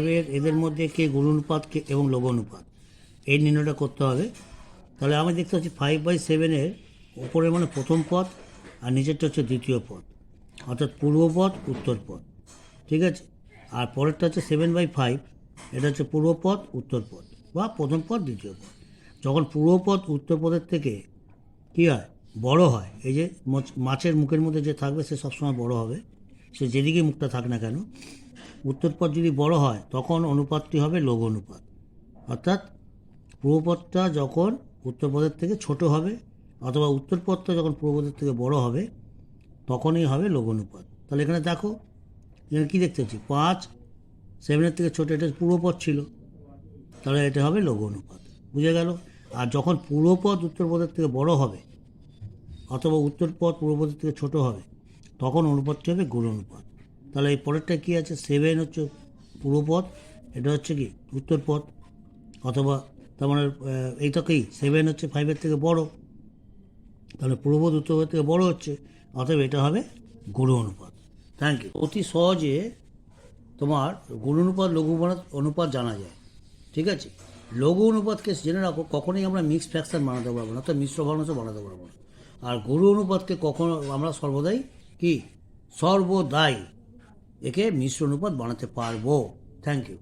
ফাইভের এদের মধ্যে কে গুণ অনুপাত কে এবং লঘু অনুপাত এই নির্ণয়টা করতে হবে। তাহলে আমি দেখতে পাচ্ছি ফাইভ বাই সেভেনের উপরে মানে প্রথম পদ, আর নিচেরটা হচ্ছে দ্বিতীয় পদ। অর্থাৎ পূর্ব পদ, উত্তর পদ। ঠিক আছে? আর পরেরটা হচ্ছে সেভেন বাই ফাইভ এটা হচ্ছে পূর্ব পদ, উত্তর পদ, বা প্রথম পদ, দ্বিতীয় পদ। যখন পূর্ব পদ, উত্তর পদের থেকে কী হয়? বড় হয়। এই যে মাছের মুখের মধ্যে যে থাকবে, সে সবসময় বড় হবে। সে যেদিকে মুখটা থাক না কেন উত্তর পদ যদি বড় হয়, তখন অনুপাতটি হবে লঘু অনুপাত অর্থাৎ পূর্বপদটা যখন উত্তর পদের থেকে ছোট হবে, অথবা উত্তর পদটা যখন পূর্বপদের থেকে বড় হবে, তখনই হবে লঘু অনুপাত তাহলে এখানে দেখো, এখানে কী দেখতে পাচ্ছি? পাঁচ সেভেনের থেকে ছোটো, এটা পূর্বপদ ছিল। তাহলে এটা হবে লঘু অনুপাত বুঝে গেল? আর যখন পূর্বপদ উত্তরপদের থেকে বড় হবে, অথবা উত্তর পদ পূর্বপদের থেকে ছোট হবে, তখন অনুপাতটি হবে গুণ অনুপাত তাহলে এই পরেরটা কী আছে? সেভেন হচ্ছে পূর্বপদ এটা হচ্ছে কি? উত্তর পদ অথবা তার মানে আহ, এইটা কি? সেভেন হচ্ছে ফাইভের থেকে বড়। তাহলে পূর্বপদ উত্তরপদ থেকে বড় হচ্ছে অতএব এটা হবে গুণ অনুপাত। থ্যাংক ইউ অতি সহজে তোমার গুণ অনুপাত লঘু অনুপাত- জানা যায়। ঠিক আছে? লঘু অনুপাতকে জেনে রাখো কখনোই আমরা মিক্স ফ্র্যাকশন বানাতে পারব না অর্থাৎ মিশ্র ভগ্নাংশ বানাতে পারব না। আর গুরু অনুপাতকে কখনো আমরা সর্বদাই কি? সর্বদাই। একে মিশ্র অনুপাত বানাতে পারব। Thank you